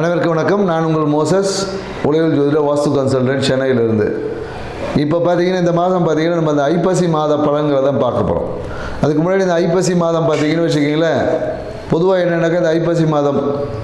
அனைவருக்கும் வணக்கம். நான் உங்கள் மோசஸ் உலகில் ஜோதிட வாஸ்து கன்சல்டன்ட் சென்னையிலிருந்து. இப்போ பார்த்தீங்கன்னா இந்த மாதம் பார்த்தீங்கன்னா நம்ம அந்த ஐப்பசி மாத பழங்களை தான் பார்க்க போகிறோம் அதுக்கு முன்னாடி இந்த ஐப்பசி மாதம் பார்த்தீங்கன்னு வச்சுக்கிங்களேன் பொதுவாக என்னென்னாக்கா இந்த ஐப்பசி மாதம்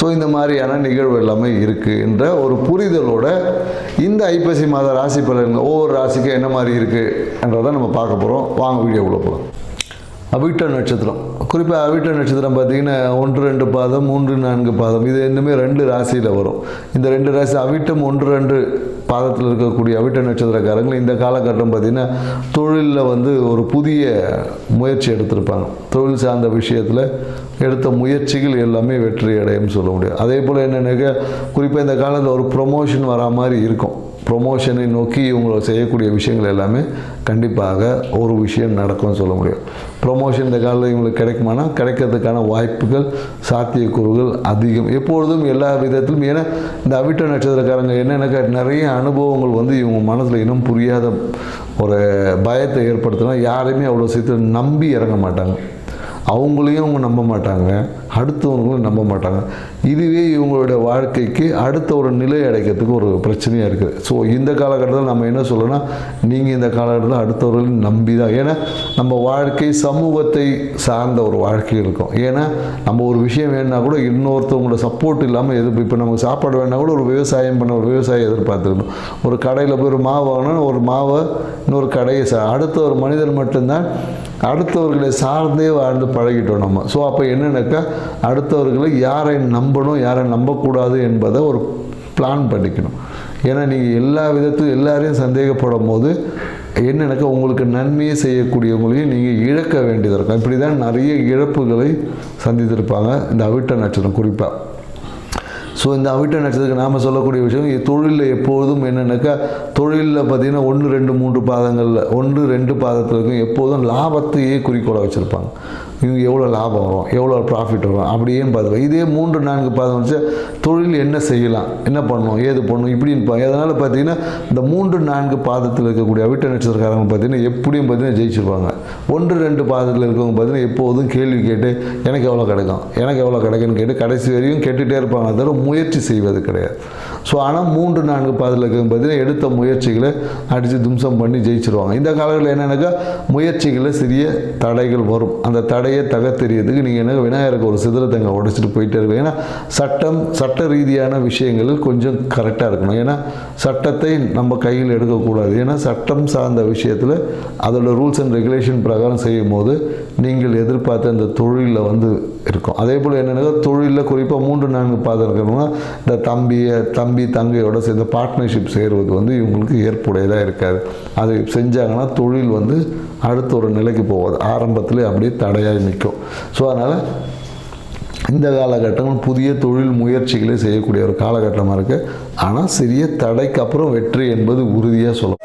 ஸோ இந்த மாதிரியான நிகழ்வு எல்லாமே இருக்குது என்ற ஒரு புரிதலோட இந்த ஐப்பசி மாத ராசி பலன்கள் ஒவ்வொரு ராசிக்கும் என்ன மாதிரி இருக்குது என்றதை நம்ம பார்க்க போகிறோம் வாங்க வீடியோக்குள்ளே போகலாம் அவிட்ட நட்சத்திரம். குறிப்பாக அவிட்ட நட்சத்திரம் பார்த்தீங்கன்னா ஒன்று ரெண்டு பாதம் மூன்று நான்கு பாதம். இது இன்னுமே ரெண்டு ராசியில் வரும். இந்த ரெண்டு ராசி அவிட்டம் ஒன்று ரெண்டு பாதத்தில் இருக்கக்கூடிய அவிட்ட நட்சத்திரக்காரங்கள் இந்த காலகட்டம் பார்த்திங்கன்னா தொழிலில் வந்து ஒரு புதிய முயற்சி எடுத்திருப்பாங்க. தொழில் சார்ந்த விஷயத்தில் எடுத்த முயற்சிகள் எல்லாமே வெற்றி அடையும்னு சொல்ல முடியும். அதே போல் என்னென்னாக்கா குறிப்பாக இந்த காலத்தில் ஒரு ப்ரொமோஷன் வரா மாதிரி இருக்கும். ப்ரொமோஷனை நோக்கி இவங்க செய்யக்கூடிய விஷயங்கள் எல்லாமே கண்டிப்பாக ஒரு விஷயம் நடக்கும்னு சொல்ல முடியும். ப்ரொமோஷன் இந்த காலத்தில் இவங்களுக்கு கிடைக்குமானா கிடைக்கிறதுக்கான வாய்ப்புகள் சாத்தியக்கூறுகள் அதிகம். எப்பொழுதும் எல்லா விதத்திலும் ஏன்னா இந்த அவிட்ட நட்சத்திரக்காரங்க என்னென்னாக்கா நிறைய அனுபவங்கள் வந்து இவங்க மனசில் இன்னும் புரியாத ஒரு பயத்தை ஏற்படுத்தினா யாரையுமே அவ்வளோ சீக்கிரம் நம்பி இறங்க மாட்டாங்க. அவங்களையும் அவங்க நம்ப மாட்டாங்க அடுத்தவங்களும் நம்ப மாட்டாங்க. இதுவே இவங்களுடைய வாழ்க்கைக்கு அடுத்த ஒரு நிலை அடைக்கிறதுக்கு ஒரு பிரச்சனையாக இருக்குது ஸோ இந்த காலகட்டத்தில் நம்ம என்ன சொல்லணும்னா நீங்கள் இந்த காலகட்டத்தில் அடுத்தவர்களையும் நம்பி தான் ஏன்னா நம்ம வாழ்க்கை சமூகத்தை சார்ந்த ஒரு வாழ்க்கை இருக்கும். ஏன்னா நம்ம ஒரு விஷயம் வேணுன்னா கூட இன்னொருத்தவங்களோட சப்போர்ட் இல்லாமல் எதிர்ப்பு இப்போ நமக்கு சாப்பாடு வேணா கூட ஒரு விவசாயம் பண்ண ஒரு விவசாயி எதிர்பார்த்துக்கணும் ஒரு கடையில் போய் ஒரு மாவு வாங்கினா ஒரு மாவை இன்னொரு கடையை சா அடுத்த ஒரு மனிதர் மட்டும்தான் அடுத்தவர்களை சார்ந்தே வாழ்ந்து பழகிட்டோம் நம்ம. ஸோ அப்போ என்னென்னாக்கா? அடுத்தவர்களை யாரை நம்பணும் யாரை நம்பக்கூடாது என்பதை ஒரு பிளான் பண்ணிக்கணும். ஏன்னா நீங்கள் எல்லா விதத்தும் எல்லாரையும் சந்தேகப்படும் போது என்னென்னாக்கா? உங்களுக்கு நன்மையை செய்யக்கூடியவங்களையும் நீங்கள் இழக்க வேண்டியதாக இருக்கும். இப்படி தான் நிறைய இழப்புகளை சந்தித்திருப்பாங்க. இந்த அவிட்ட நட்சத்திரம் குறிப்பாக ஸோ இந்த அவிட்ட நட்சத்திரத்துக்கு நாம் சொல்லக்கூடிய விஷயம் தொழிலில் எப்போதும் என்னென்னாக்கா தொழிலில் பார்த்தீங்கன்னா ஒன்று ரெண்டு மூன்று பாதங்களில் ஒன்று ரெண்டு பாதத்தில் இருக்கும் எப்போதும் லாபத்தையே குறிக்கோளாக வச்சுருப்பாங்க. இவங்க எவ்வளோ லாபம் வரும்? எவ்வளோ ப்ராஃபிட் வரும்? அப்படியே பார்த்துக்கலாம் இதே மூன்று நான்கு பாதம் வச்சு தொழில் என்ன செய்யலாம்? என்ன பண்ணணும்? ஏது பண்ணணும்? இப்படின்னு இருப்பாங்க அதனால் பார்த்தீங்கன்னா இந்த மூன்று நான்கு பாதத்தில் இருக்கக்கூடிய அவிட்ட நட்சத்திரக்காரங்க பார்த்தீங்கன்னா எப்படியும் பார்த்தீங்கன்னா ஜெயிச்சிருப்பாங்க ஒன்று ரெண்டு பாதத்தில் இருக்கவங்க பார்த்தீங்கன்னா எப்போதும் கேள்வி கேட்டு எனக்கு எவ்வளோ கிடைக்கும்? எனக்கு எவ்வளோ கிடைக்குன்னு கேட்டு கடைசி வரையும் கேட்டுகிட்டே இருப்பாங்க. தவிர முயற்சி செய்வது கிடையாது. ஸோ ஆனால் மூன்று நான்கு பாதத்தில் இருக்கவங்க பார்த்தீங்கன்னா எடுத்த முயற்சிகளை அடித்து தும்சம் பண்ணி ஜெயிச்சிருவாங்க. இந்த காலங்களில் என்னென்னாக்கா முயற்சிகளில் சிறிய தடைகள் வரும். அந்த தடையை தகத்தெறியதுக்கு நீங்கள் என்ன விநாயகருக்கு ஒரு சிதிரத்தங்க உடைச்சிட்டு போயிட்டே இருக்கும் ஏன்னா சட்டம் சட்ட ரீதியான விஷயங்களில் கொஞ்சம் கரெக்டாக இருக்கணும். ஏன்னா சட்டத்தை நம்ம கையில் எடுக்கக்கூடாது. ஏன்னா சட்டம் சார்ந்த விஷயத்தில் அதோட ரூல்ஸ் அண்ட் ரெகுலேஷன் பிரகாரம் செய்யும் போது நீங்கள் எதிர்பார்த்த அந்த தொழிலில் வந்து இருக்கும். அதே போல் என்னென்னா தொழிலில் குறிப்பாக மூன்று நான்கு பாதம் இருக்கணும்னா இந்த தம்பியை தம்பி தங்கையோட சேர்ந்து பார்ட்னர்ஷிப் செய்கிறது வந்து இவங்களுக்கு ஏற்புடையதாக இருக்காது. அதை செஞ்சாங்கன்னா தொழில் வந்து அடுத்த ஒரு நிலைக்கு போகாது. ஆரம்பத்தில் அப்படியே தடையாக நிற்கும். ஸோ அதனால் இந்த காலகட்டம் புதிய தொழில் முயற்சிகளை செய்யக்கூடிய ஒரு காலகட்டமாக இருக்குது ஆனால் சிறிய தடைக்கு அப்புறம் வெற்றி என்பது உறுதியாக சொல்லலாம்